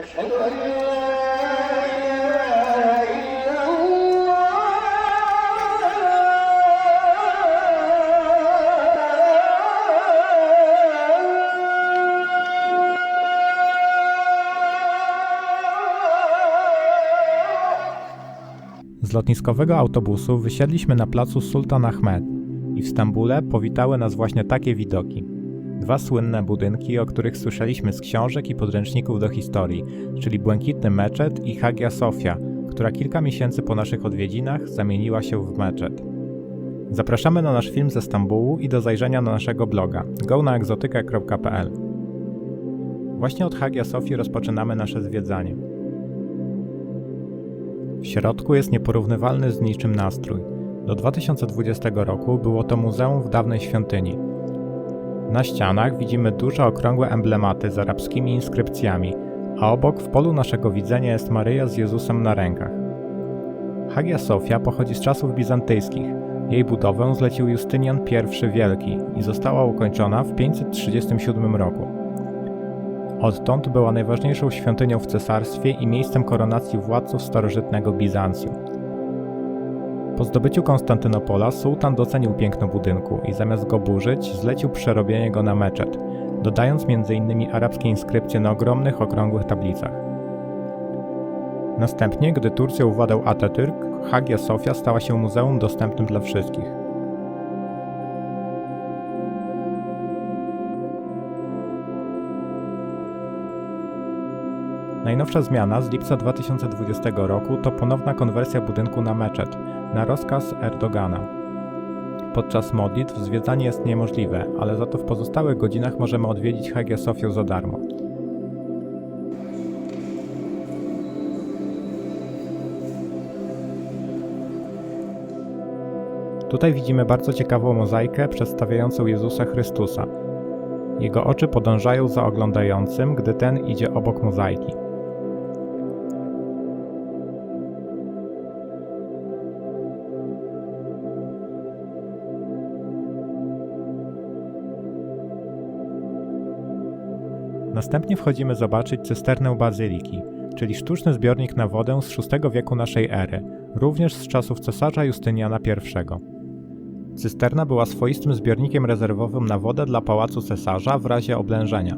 أشهد أن لا إله إلا الله Z lotniskowego autobusu wysiedliśmy na placu Sultan Ahmed i w Stambule powitały nas właśnie takie widoki. Dwa słynne budynki, o których słyszeliśmy z książek i podręczników do historii, czyli Błękitny Meczet i Hagia Sofia, która kilka miesięcy po naszych odwiedzinach zamieniła się w meczet. Zapraszamy na nasz film ze Stambułu i do zajrzenia na naszego bloga gonaegzotykę.pl Właśnie od Hagia Sofii rozpoczynamy nasze zwiedzanie. W środku jest nieporównywalny z niczym nastrój. Do 2020 roku było to muzeum w dawnej świątyni. Na ścianach widzimy duże okrągłe emblematy z arabskimi inskrypcjami, a obok w polu naszego widzenia jest Maryja z Jezusem na rękach. Hagia Sofia pochodzi z czasów bizantyjskich. Jej budowę zlecił Justynian I Wielki i została ukończona w 537 roku. Odtąd była najważniejszą świątynią w cesarstwie i miejscem koronacji władców starożytnego Bizancjum. Po zdobyciu Konstantynopola sułtan docenił piękno budynku i zamiast go burzyć, zlecił przerobienie go na meczet, dodając m.in. arabskie inskrypcje na ogromnych, okrągłych tablicach. Następnie, gdy Turcją władał Atatürk, Hagia Sofia stała się muzeum dostępnym dla wszystkich. Najnowsza zmiana z lipca 2020 roku to ponowna konwersja budynku na meczet, na rozkaz Erdogana. Podczas modlitw zwiedzanie jest niemożliwe, ale za to w pozostałych godzinach możemy odwiedzić Hagia Sofię za darmo. Tutaj widzimy bardzo ciekawą mozaikę przedstawiającą Jezusa Chrystusa. Jego oczy podążają za oglądającym, gdy ten idzie obok mozaiki. Następnie wchodzimy zobaczyć cysternę bazyliki, czyli sztuczny zbiornik na wodę z VI wieku naszej ery, również z czasów cesarza Justyniana I. Cysterna była swoistym zbiornikiem rezerwowym na wodę dla pałacu cesarza w razie oblężenia.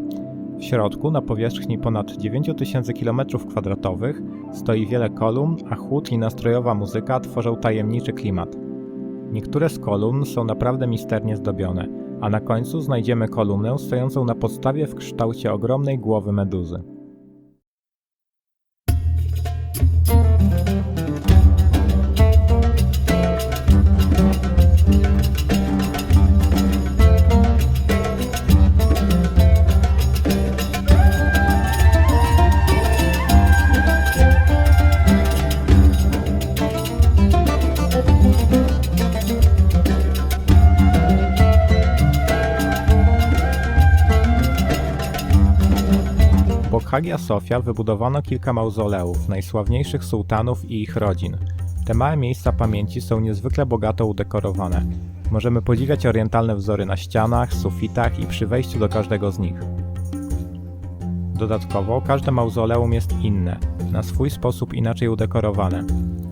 W środku, na powierzchni ponad 9000 km2, stoi wiele kolumn, a chłód i nastrojowa muzyka tworzą tajemniczy klimat. Niektóre z kolumn są naprawdę misternie zdobione, a na końcu znajdziemy kolumnę stojącą na podstawie w kształcie ogromnej głowy meduzy. Hagia Sofia wybudowano kilka mauzoleów najsławniejszych sułtanów i ich rodzin. Te małe miejsca pamięci są niezwykle bogato udekorowane. Możemy podziwiać orientalne wzory na ścianach, sufitach i przy wejściu do każdego z nich. Dodatkowo każde mauzoleum jest inne, na swój sposób inaczej udekorowane.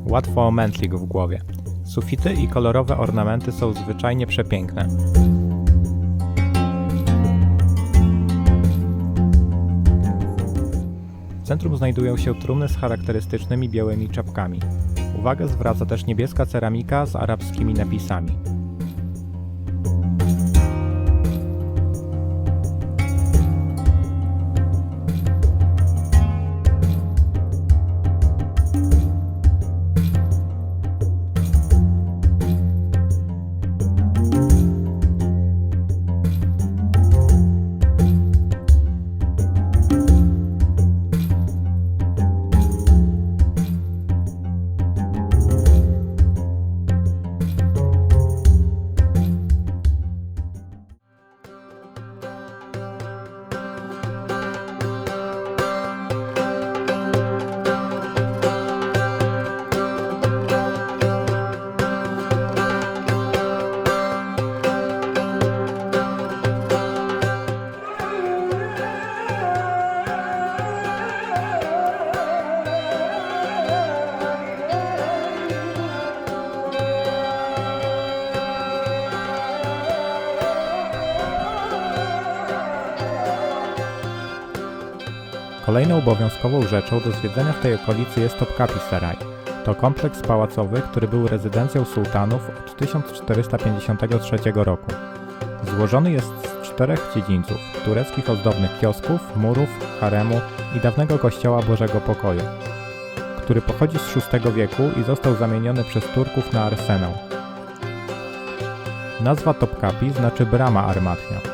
Łatwo o mętlik w głowie. Sufity i kolorowe ornamenty są zwyczajnie przepiękne. Centrum znajdują się trumny z charakterystycznymi białymi czapkami. Uwagę zwraca też niebieska ceramika z arabskimi napisami. Kolejną obowiązkową rzeczą do zwiedzenia w tej okolicy jest Topkapi Saray. To kompleks pałacowy, który był rezydencją sułtanów od 1453 roku. Złożony jest z czterech dziedzińców, tureckich ozdobnych kiosków, murów, haremu i dawnego kościoła Bożego Pokoju, który pochodzi z VI wieku i został zamieniony przez Turków na arsenał. Nazwa Topkapi znaczy brama armatnia.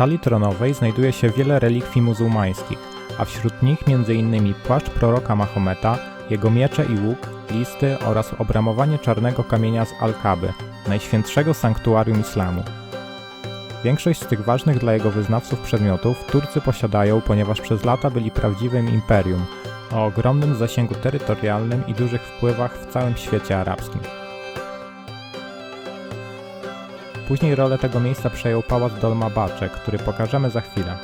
Sali tronowej znajduje się wiele relikwii muzułmańskich, a wśród nich m.in. płaszcz proroka Mahometa, jego miecze i łuk, listy oraz obramowanie czarnego kamienia z Al-Kaby, najświętszego sanktuarium islamu. Większość z tych ważnych dla jego wyznawców przedmiotów Turcy posiadają, ponieważ przez lata byli prawdziwym imperium o ogromnym zasięgu terytorialnym i dużych wpływach w całym świecie arabskim. Później rolę tego miejsca przejął pałac Dolmabacze, który pokażemy za chwilę.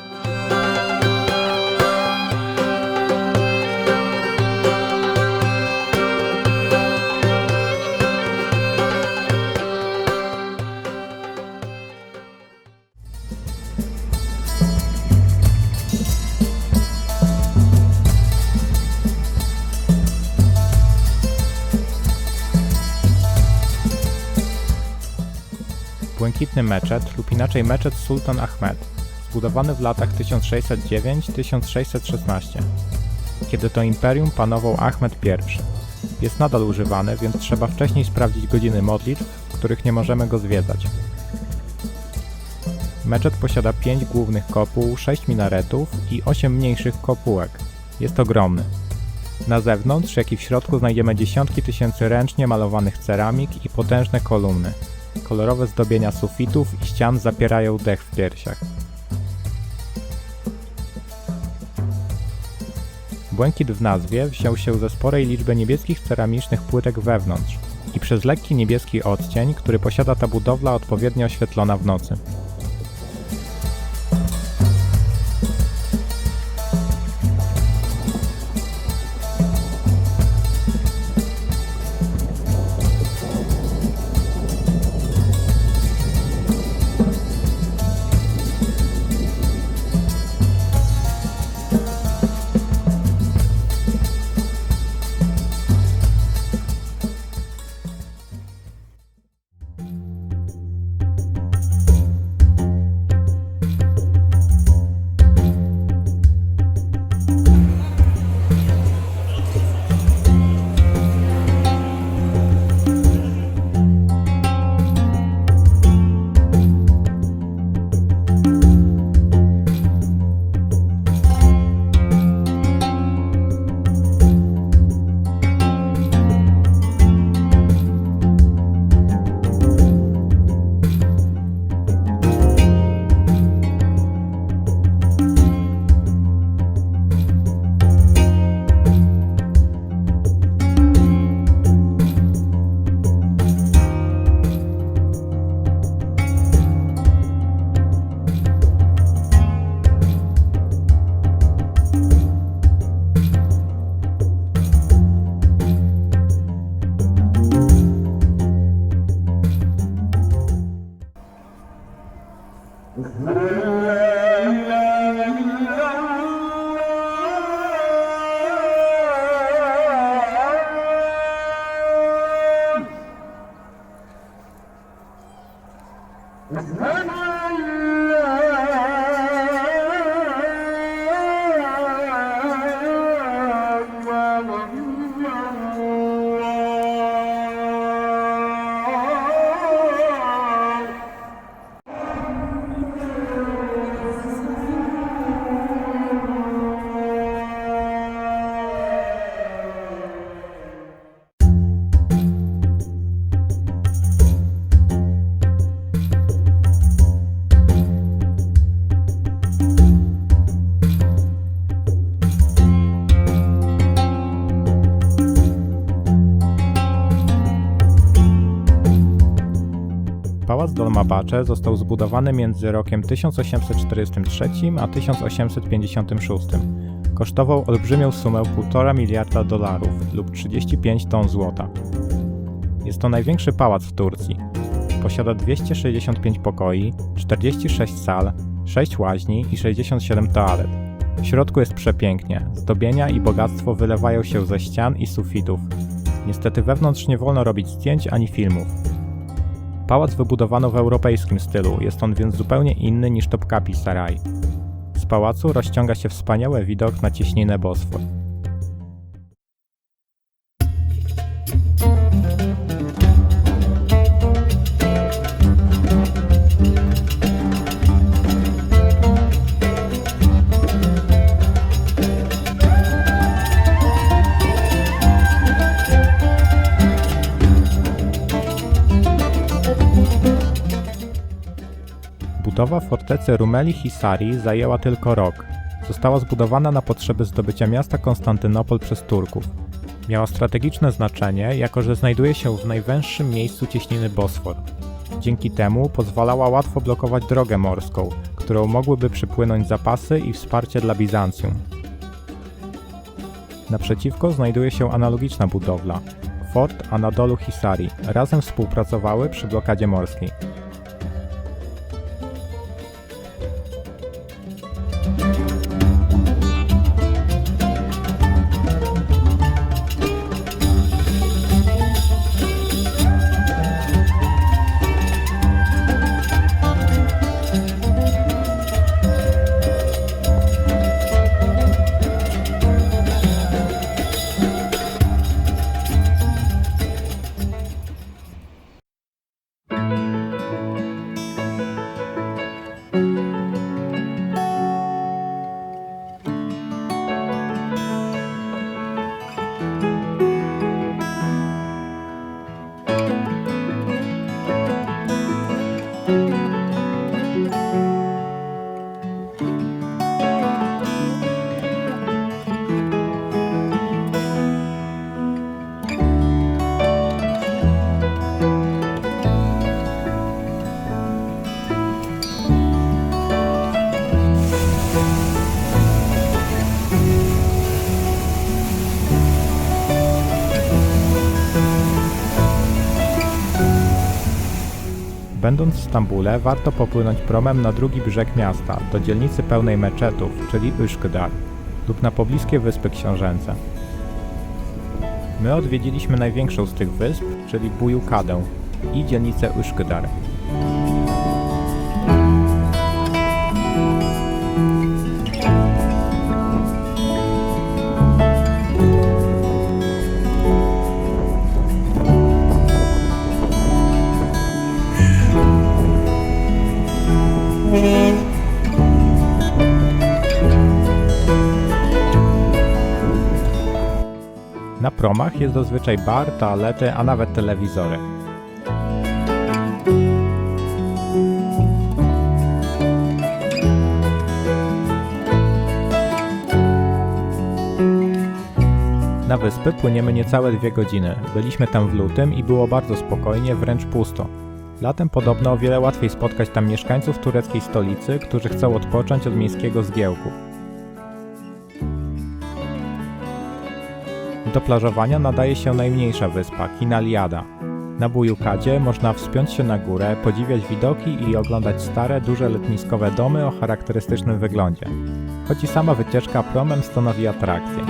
Błękitny Meczet lub inaczej Meczet Sultan Ahmed, zbudowany w latach 1609-1616, kiedy to imperium panował Ahmed I. Jest nadal używany, więc trzeba wcześniej sprawdzić godziny modlitw, w których nie możemy go zwiedzać. Meczet posiada 5 głównych kopuł, 6 minaretów i 8 mniejszych kopułek. Jest ogromny. Na zewnątrz, jak i w środku znajdziemy dziesiątki tysięcy ręcznie malowanych ceramik i potężne kolumny. Kolorowe zdobienia sufitów i ścian zapierają dech w piersiach. Błękit w nazwie wziął się ze sporej liczby niebieskich ceramicznych płytek wewnątrz i przez lekki niebieski odcień, który posiada ta budowla odpowiednio oświetlona w nocy. Amen. Dolmabacze został zbudowany między rokiem 1843 a 1856. Kosztował olbrzymią sumę 1,5 miliarda dolarów lub 35 ton złota. Jest to największy pałac w Turcji. Posiada 265 pokoi, 46 sal, 6 łaźni i 67 toalet. W środku jest przepięknie, zdobienia i bogactwo wylewają się ze ścian i sufitów. Niestety wewnątrz nie wolno robić zdjęć ani filmów. Pałac wybudowano w europejskim stylu, jest on więc zupełnie inny niż Topkapi Sarai. Z pałacu rozciąga się wspaniały widok na cieśninę Bosfor. Budowa fortecy Rumeli Hisari zajęła tylko rok. Została zbudowana na potrzeby zdobycia miasta Konstantynopol przez Turków. Miała strategiczne znaczenie, jako że znajduje się w najwęższym miejscu cieśniny Bosfor. Dzięki temu pozwalała łatwo blokować drogę morską, którą mogłyby przypłynąć zapasy i wsparcie dla Bizancjum. Naprzeciwko znajduje się analogiczna budowla Fort Anadolu Hisari. Razem współpracowały przy blokadzie morskiej. Będąc w Stambule, warto popłynąć promem na drugi brzeg miasta, do dzielnicy pełnej meczetów, czyli Üsküdar, lub na pobliskie Wyspy Książęce. My odwiedziliśmy największą z tych wysp, czyli Buyukadę i dzielnicę Üsküdar. Promach jest zazwyczaj bar, toalety, a nawet telewizory. Na wyspy płyniemy niecałe dwie godziny. Byliśmy tam w lutym i było bardzo spokojnie, wręcz pusto. Latem podobno o wiele łatwiej spotkać tam mieszkańców tureckiej stolicy, którzy chcą odpocząć od miejskiego zgiełku. Do plażowania nadaje się najmniejsza wyspa, Kinaliada. Na Buyukadzie można wspiąć się na górę, podziwiać widoki i oglądać stare, duże letniskowe domy o charakterystycznym wyglądzie. Choć i sama wycieczka promem stanowi atrakcję.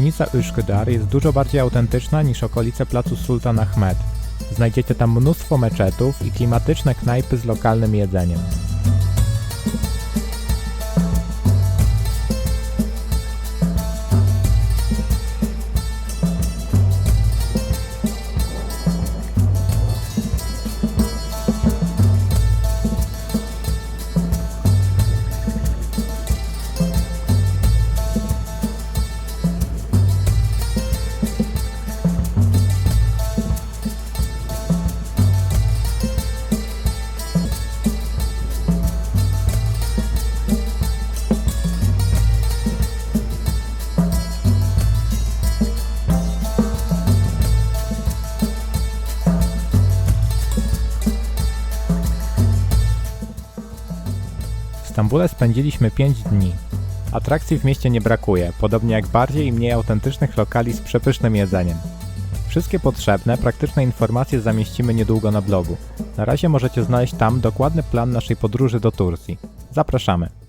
Dzielnica Üsküdar jest dużo bardziej autentyczna niż okolice placu Sultan Ahmed. Znajdziecie tam mnóstwo meczetów i klimatyczne knajpy z lokalnym jedzeniem. Stambule spędziliśmy 5 dni. Atrakcji w mieście nie brakuje, podobnie jak bardziej i mniej autentycznych lokali z przepysznym jedzeniem. Wszystkie potrzebne, praktyczne informacje zamieścimy niedługo na blogu. Na razie możecie znaleźć tam dokładny plan naszej podróży do Turcji. Zapraszamy.